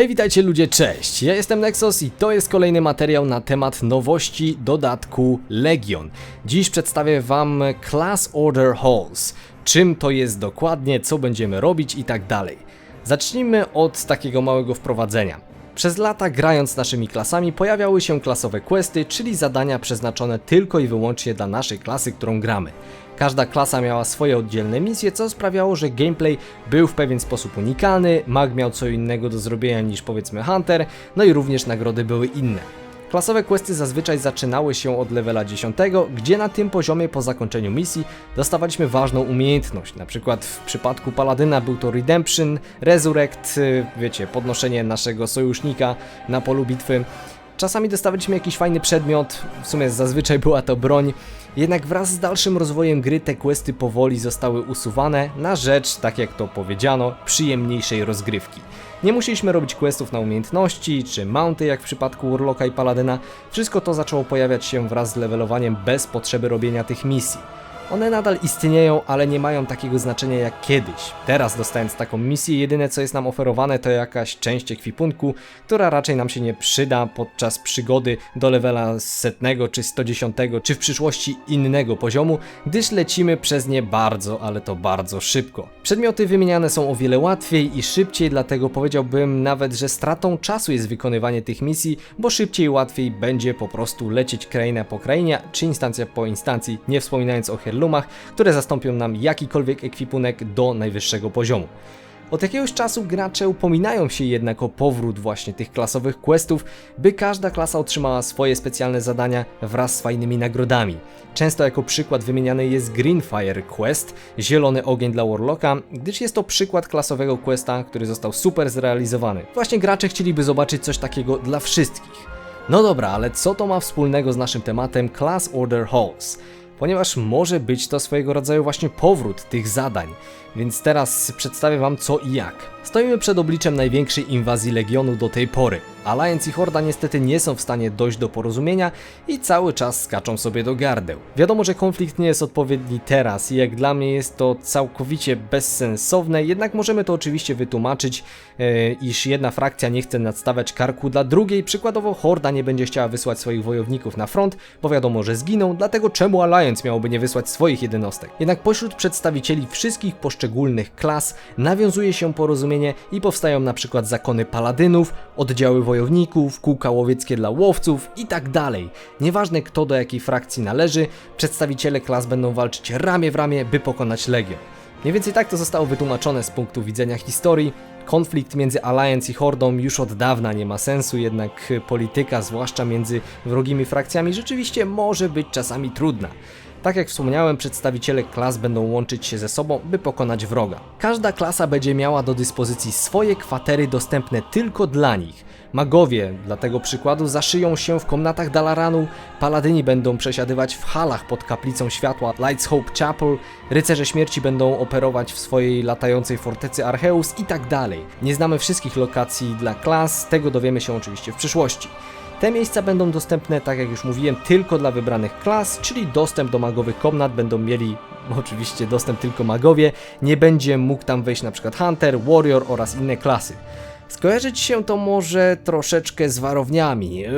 Hej, witajcie ludzie, cześć! Ja jestem Nexus i to jest kolejny materiał na temat nowości dodatku Legion. Dziś przedstawię wam Class Order Halls. Czym to jest dokładnie, co będziemy robić i tak dalej. Zacznijmy od takiego małego wprowadzenia. Przez lata grając naszymi klasami pojawiały się klasowe questy, czyli zadania przeznaczone tylko i wyłącznie dla naszej klasy, którą gramy. Każda klasa miała swoje oddzielne misje, co sprawiało, że gameplay był w pewien sposób unikalny, mag miał co innego do zrobienia niż powiedzmy Hunter, no i również nagrody były inne. Klasowe questy zazwyczaj zaczynały się od levela 10, gdzie na tym poziomie po zakończeniu misji dostawaliśmy ważną umiejętność. Na przykład w przypadku Paladyna był to Redemption, Resurrect, y, wiecie, podnoszenie naszego sojusznika na polu bitwy. Czasami dostawaliśmy jakiś fajny przedmiot, w sumie zazwyczaj była to broń, jednak wraz z dalszym rozwojem gry te questy powoli zostały usuwane na rzecz, tak jak to powiedziano, przyjemniejszej rozgrywki. Nie musieliśmy robić questów na umiejętności czy mounty jak w przypadku Urloka i Paladyna, wszystko to zaczęło pojawiać się wraz z levelowaniem bez potrzeby robienia tych misji. One nadal istnieją, ale nie mają takiego znaczenia jak kiedyś. Teraz dostając taką misję, jedyne co jest nam oferowane to jakaś część ekwipunku, która raczej nam się nie przyda podczas przygody do levela setnego czy 110, czy w przyszłości innego poziomu, gdyż lecimy przez nie bardzo, ale to bardzo szybko. Przedmioty wymieniane są o wiele łatwiej i szybciej, dlatego powiedziałbym nawet, że stratą czasu jest wykonywanie tych misji, bo szybciej i łatwiej będzie po prostu lecieć kraina po krainie, czy instancja po instancji, nie wspominając o Herlumach, które zastąpią nam jakikolwiek ekwipunek do najwyższego poziomu. Od jakiegoś czasu gracze upominają się jednak o powrót właśnie tych klasowych questów, by każda klasa otrzymała swoje specjalne zadania wraz z fajnymi nagrodami. Często jako przykład wymieniany jest Greenfire Quest, zielony ogień dla Warlocka, gdyż jest to przykład klasowego questa, który został super zrealizowany. Właśnie gracze chcieliby zobaczyć coś takiego dla wszystkich. No dobra, ale co to ma wspólnego z naszym tematem Class Order Halls? Ponieważ może być to swojego rodzaju właśnie powrót tych zadań. Więc teraz przedstawię Wam co i jak. Stoimy przed obliczem największej inwazji Legionu do tej pory. Alliance i Horda niestety nie są w stanie dojść do porozumienia i cały czas skaczą sobie do gardeł. Wiadomo, że konflikt nie jest odpowiedni teraz i jak dla mnie jest to całkowicie bezsensowne, jednak możemy to oczywiście wytłumaczyć, e, iż jedna frakcja nie chce nadstawiać karku dla drugiej, przykładowo Horda nie będzie chciała wysłać swoich wojowników na front, bo wiadomo, że zginą, dlatego czemu Alliance miałoby nie wysłać swoich jednostek? Jednak pośród przedstawicieli wszystkich poszczególnych klas nawiązuje się porozumienie i powstają na przykład zakony paladynów, oddziały wojowników, kółka łowieckie dla łowców i tak dalej. Nieważne kto do jakiej frakcji należy, przedstawiciele klas będą walczyć ramię w ramię, by pokonać Legion. Mniej więcej tak to zostało wytłumaczone z punktu widzenia historii. Konflikt między Alliance i Hordą już od dawna nie ma sensu, jednak polityka, zwłaszcza między wrogimi frakcjami, rzeczywiście może być czasami trudna. Tak jak wspomniałem, przedstawiciele klas będą łączyć się ze sobą, by pokonać wroga. Każda klasa będzie miała do dyspozycji swoje kwatery dostępne tylko dla nich. Magowie, dla tego przykładu, zaszyją się w komnatach Dalaranu, paladyni będą przesiadywać w halach pod kaplicą światła Lights Hope Chapel, rycerze śmierci będą operować w swojej latającej fortecy Archeus i tak dalej. Nie znamy wszystkich lokacji dla klas, tego dowiemy się oczywiście w przyszłości. Te miejsca będą dostępne, tak jak już mówiłem, tylko dla wybranych klas, czyli dostęp do magowych komnat będą mieli oczywiście dostęp tylko magowie, nie będzie mógł tam wejść na przykład Hunter, Warrior oraz inne klasy. Skojarzyć się to może troszeczkę z warowniami. Eee.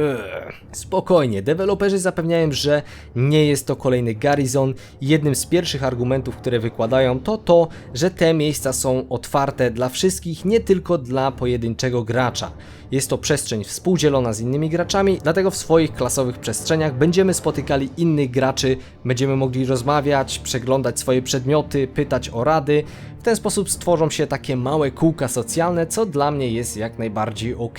Spokojnie, deweloperzy zapewniają, że nie jest to kolejny Garrison. Jednym z pierwszych argumentów, które wykładają, to to, że te miejsca są otwarte dla wszystkich, nie tylko dla pojedynczego gracza. Jest to przestrzeń współdzielona z innymi graczami, dlatego w swoich klasowych przestrzeniach będziemy spotykali innych graczy, będziemy mogli rozmawiać, przeglądać swoje przedmioty, pytać o rady. W ten sposób stworzą się takie małe kółka socjalne, co dla mnie jest jak najbardziej ok.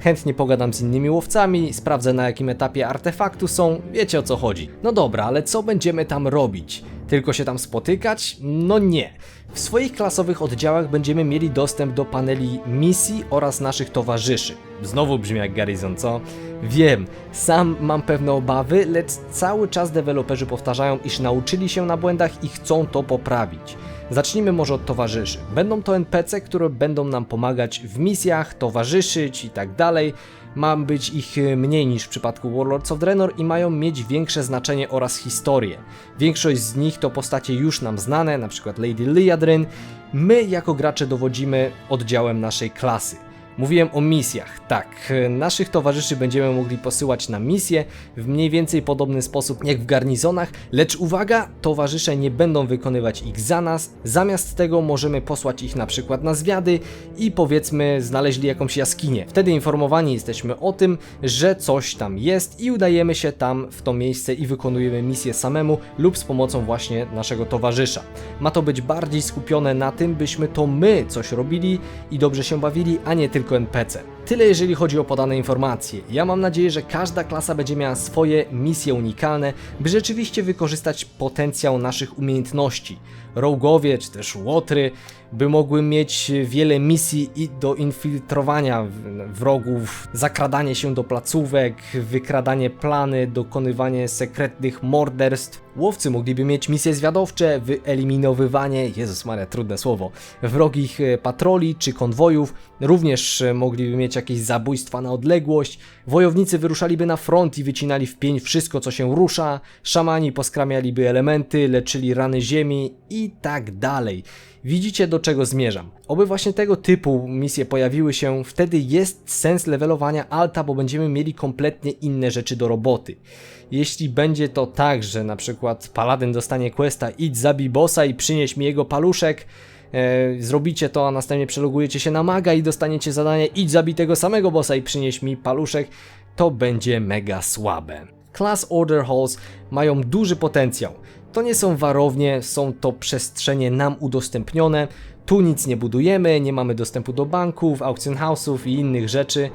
Chętnie pogadam z innymi łowcami, sprawdzę na jakim etapie artefaktu są, wiecie o co chodzi. No dobra, ale co będziemy tam robić? Tylko się tam spotykać? No nie. W swoich klasowych oddziałach będziemy mieli dostęp do paneli misji oraz naszych towarzyszy. Znowu brzmi jak Garrison, co? Wiem, sam mam pewne obawy, lecz cały czas deweloperzy powtarzają, iż nauczyli się na błędach i chcą to poprawić. Zacznijmy może od towarzyszy. Będą to NPC, które będą nam pomagać w misjach, towarzyszyć i tak dalej. Ma być ich y, mniej niż w przypadku Warlords of Draenor i mają mieć większe znaczenie oraz historię. Większość z nich to postacie już nam znane, np. Lady Liadryn. My jako gracze dowodzimy oddziałem naszej klasy. Mówiłem o misjach. Tak, e, naszych towarzyszy będziemy mogli posyłać na misje w mniej więcej podobny sposób jak w garnizonach, lecz uwaga, towarzysze nie będą wykonywać ich za nas. Zamiast tego możemy posłać ich na przykład na zwiady i powiedzmy znaleźli jakąś jaskinię. Wtedy informowani jesteśmy o tym, że coś tam jest i udajemy się tam w to miejsce i wykonujemy misję samemu lub z pomocą właśnie naszego towarzysza. Ma to być bardziej skupione na tym, byśmy to my coś robili i dobrze się bawili, a nie tylko NPC. Tyle jeżeli chodzi o podane informacje. Ja mam nadzieję, że każda klasa będzie miała swoje misje unikalne, by rzeczywiście wykorzystać potencjał naszych umiejętności. Rogowie czy też łotry by mogły mieć wiele misji i do infiltrowania wrogów, zakradanie się do placówek, wykradanie plany, dokonywanie sekretnych morderstw. Łowcy mogliby mieć misje zwiadowcze, wyeliminowywanie, Jezus Maria, trudne słowo, wrogich e, patroli czy konwojów. Również e, mogliby mieć jakieś zabójstwa na odległość. Wojownicy wyruszaliby na front i wycinali w pień wszystko, co się rusza. Szamani poskramialiby elementy, leczyli rany ziemi i tak dalej. Widzicie do czego zmierzam. Oby właśnie tego typu misje pojawiły się, wtedy jest sens levelowania alta, bo będziemy mieli kompletnie inne rzeczy do roboty. Jeśli będzie to tak, że na przykład paladyn dostanie questa idź zabij bossa i przynieś mi jego paluszek, e, zrobicie to, a następnie przelogujecie się na maga i dostaniecie zadanie idź zabij tego samego bossa i przynieś mi paluszek, to będzie mega słabe. Class Order Halls mają duży potencjał. To nie są warownie, są to przestrzenie nam udostępnione. Tu nic nie budujemy, nie mamy dostępu do banków, aukcjon house'ów i innych rzeczy.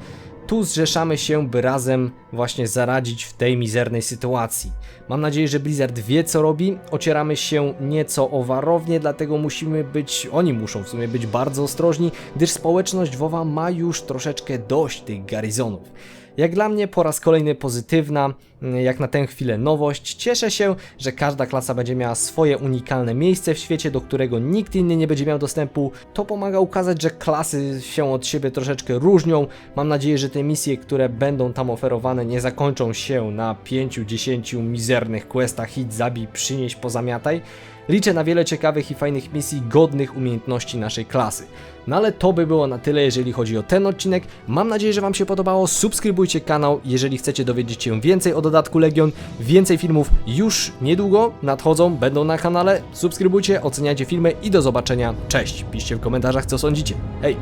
Tu zrzeszamy się, by razem właśnie zaradzić w tej mizernej sytuacji. Mam nadzieję, że Blizzard wie co robi. Ocieramy się nieco o warownie, dlatego musimy być, oni muszą w sumie być bardzo ostrożni, gdyż społeczność WoWa ma już troszeczkę dość tych garizonów. Jak dla mnie po raz kolejny pozytywna, jak na tę chwilę nowość. Cieszę się, że każda klasa będzie miała swoje unikalne miejsce w świecie, do którego nikt inny nie będzie miał dostępu. To pomaga ukazać, że klasy się od siebie troszeczkę różnią. Mam nadzieję, że te misje, które będą tam oferowane, nie zakończą się na 5-10 mizernych questach idź, zabij, przynieś, pozamiataj. Liczę na wiele ciekawych i fajnych misji godnych umiejętności naszej klasy. No ale to by było na tyle, jeżeli chodzi o ten odcinek. Mam nadzieję, że Wam się podobało. Subskrybujcie kanał, jeżeli chcecie dowiedzieć się więcej o dodatku Legion. Więcej filmów już niedługo nadchodzą, będą na kanale. Subskrybujcie, oceniajcie filmy i do zobaczenia. Cześć! Piszcie w komentarzach, co sądzicie. Hej!